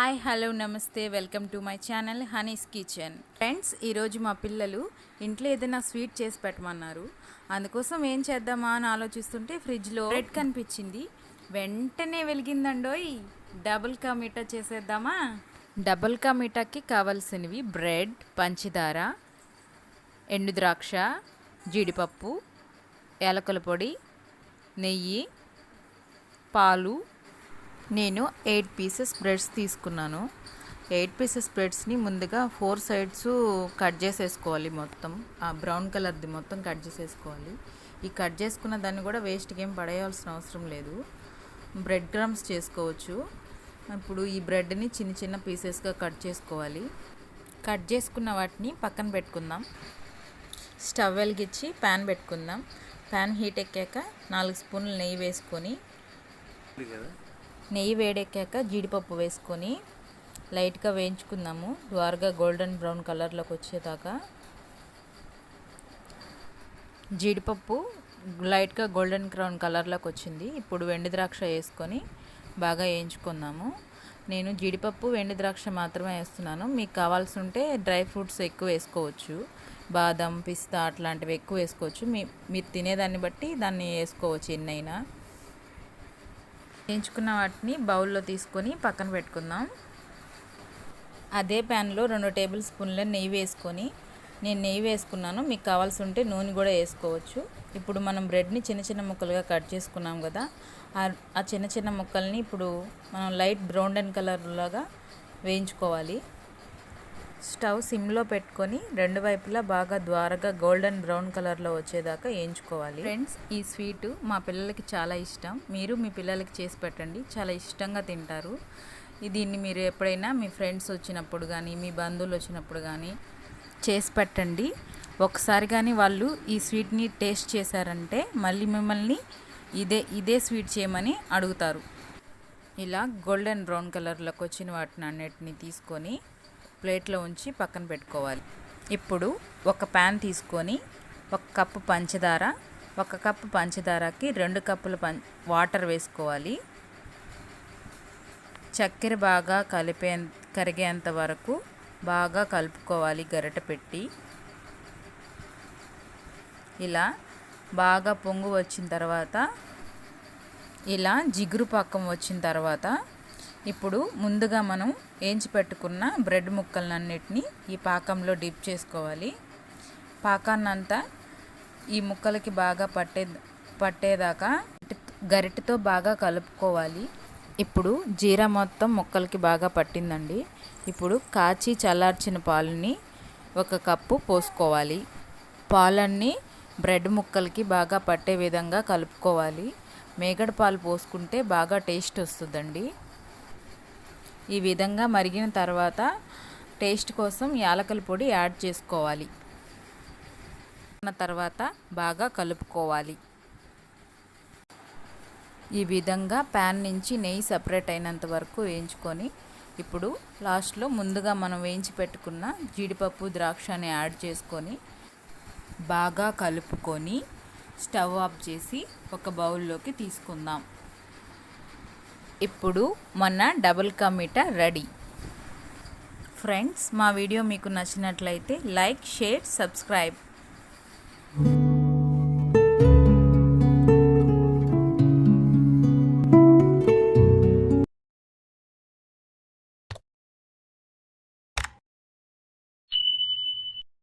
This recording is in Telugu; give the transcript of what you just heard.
హాయ్ హలో నమస్తే welcome to my channel Honey's kitchen. Friends ఈరోజు మా పిల్లలు ఇంట్లో ఏదైనా స్వీట్ చేసి పెట్టమన్నారు. అందుకోసం ఏం చేద్దామా అని ఆలోచిస్తుంటే ఫ్రిడ్జ్లో బ్రెడ్ కనిపించింది. వెంటనే వెలిగిందండోయ్. డబుల్ కా మీఠా చేసేద్దామా? డబుల్ కా మీఠాకి కావాల్సినవి బ్రెడ్ పంచదార ఎండు ద్రాక్ష జీడిపప్పు యాలకుల పొడి నెయ్యి పాలు నేను ఎయిట్ పీసెస్ బ్రెడ్స్ తీసుకున్నాను. ఎయిట్ పీసెస్ బ్రెడ్స్ని ముందుగా ఫోర్ సైడ్స్ కట్ చేసేసుకోవాలి మొత్తం. ఆ బ్రౌన్ కలర్ది మొత్తం కట్ చేసేసుకోవాలి. ఈ కట్ చేసుకున్న దాన్ని కూడా వేస్ట్కి ఏం పడేయాల్సిన అవసరం లేదు. బ్రెడ్ క్రమ్స్ చేసుకోవచ్చు. ఇప్పుడు ఈ బ్రెడ్ని చిన్న చిన్న పీసెస్గా కట్ చేసుకోవాలి. కట్ చేసుకున్న వాటిని పక్కన పెట్టుకుందాం. స్టవ్ వెలిగించి ప్యాన్ పెట్టుకుందాం. ప్యాన్ హీట్ ఎక్కాక నాలుగు స్పూన్లు నెయ్యి వేసుకొని నెయ్యి వేడెక్కాక జీడిపప్పు వేసుకొని లైట్గా వేయించుకుందాము. ద్వారగా గోల్డెన్ బ్రౌన్ కలర్లోకి వచ్చేదాకా జీడిపప్పు లైట్గా గోల్డెన్ బ్రౌన్ కలర్లోకి వచ్చింది. ఇప్పుడు వెండి ద్రాక్ష వేసుకొని బాగా వేయించుకుందాము. నేను జీడిపప్పు వెండి ద్రాక్ష మాత్రమే వేస్తున్నాను. మీకు కావాల్సి ఉంటే డ్రై ఫ్రూట్స్ ఎక్కువ వేసుకోవచ్చు. బాదం పిస్తా అట్లాంటివి ఎక్కువ వేసుకోవచ్చు. మీ మీరు తినేదాన్ని బట్టి దాన్ని వేసుకోవచ్చు ఎన్నైనా. వేయించుకున్న వాటిని బౌల్లో తీసుకొని పక్కన పెట్టుకుందాం. అదే ప్యాన్లో రెండు టేబుల్ స్పూన్ల నెయ్యి వేసుకొని నేను నెయ్యి వేసుకున్నాను. మీకు కావాల్సి ఉంటే నూనె కూడా వేసుకోవచ్చు. ఇప్పుడు మనం బ్రెడ్ని చిన్న చిన్న ముక్కలుగా కట్ చేసుకున్నాం కదా ఆ చిన్న చిన్న ముక్కల్ని ఇప్పుడు మనం లైట్ బ్రౌన్ అండ్ కలర్లాగా వేయించుకోవాలి. స్టవ్ సిమ్లో పెట్టుకొని రెండు వైపులా బాగా ద్వారగా గోల్డెన్ బ్రౌన్ కలర్లో వచ్చేదాకా వేయించుకోవాలి. ఫ్రెండ్స్ ఈ స్వీటు మా పిల్లలకి చాలా ఇష్టం. మీరు మీ పిల్లలకి చేసి పెట్టండి. చాలా ఇష్టంగా తింటారు. దీన్ని మీరు ఎప్పుడైనా మీ ఫ్రెండ్స్ వచ్చినప్పుడు కానీ మీ బంధువులు వచ్చినప్పుడు కానీ చేసి పెట్టండి. ఒకసారి కానీ వాళ్ళు ఈ స్వీట్ని టేస్ట్ చేశారంటే మళ్ళీ మిమ్మల్ని ఇదే ఇదే స్వీట్ చేయమని అడుగుతారు. ఇలా గోల్డెన్ బ్రౌన్ కలర్లోకి వచ్చిన వాటిని అన్నిటిని తీసుకొని ప్లేట్లో ఉంచి పక్కన పెట్టుకోవాలి. ఇప్పుడు ఒక ప్యాన్ తీసుకొని ఒక కప్పు పంచదార ఒక కప్పు పంచదారకి రెండు కప్పుల పం వాటర్ వేసుకోవాలి. చక్కెర బాగా కలిపే కరిగేంత వరకు బాగా కలుపుకోవాలి గరిట పెట్టి. ఇలా బాగా పొంగు వచ్చిన తర్వాత ఇలా జిగురు పక్కం వచ్చిన తర్వాత ఇప్పుడు ముందుగా మనం వేయించి పెట్టుకున్న బ్రెడ్ ముక్కలన్నిటిని ఈ పాకంలో డిప్ చేసుకోవాలి. పాకాన్నంతా ఈ ముక్కలకి బాగా పట్టే పట్టేదాకా గరిటెతో బాగా కలుపుకోవాలి. ఇప్పుడు జీరా మొత్తం ముక్కలకి బాగా పట్టిందండి. ఇప్పుడు కాచి చల్లార్చిన పాలని ఒక కప్పు పోసుకోవాలి. పాలన్నీ బ్రెడ్ ముక్కలకి బాగా పట్టే విధంగా కలుపుకోవాలి. మేగడ పాలు పోసుకుంటే బాగా టేస్ట్ వస్తుందండి. ఈ విధంగా మరిగిన తర్వాత టేస్ట్ కోసం యాలకల పొడి యాడ్ చేసుకోవాలి. తర్వాత బాగా కలుపుకోవాలి. ఈ విధంగా ప్యాన్ నుంచి నెయ్యి సపరేట్ అయినంత వరకు వేయించుకొని ఇప్పుడు లాస్ట్లో ముందుగా మనం వేయించి పెట్టుకున్న జీడిపప్పు ద్రాక్షని యాడ్ చేసుకొని బాగా కలుపుకొని స్టవ్ ఆఫ్ చేసి ఒక బౌల్లోకి తీసుకుందాం. ఇప్పుడు మన డబుల్ కమిటా రెడీ. ఫ్రెండ్స్ మా వీడియో మీకు నచ్చినట్లయితే లైక్ షేర్ సబ్స్క్రైబ్.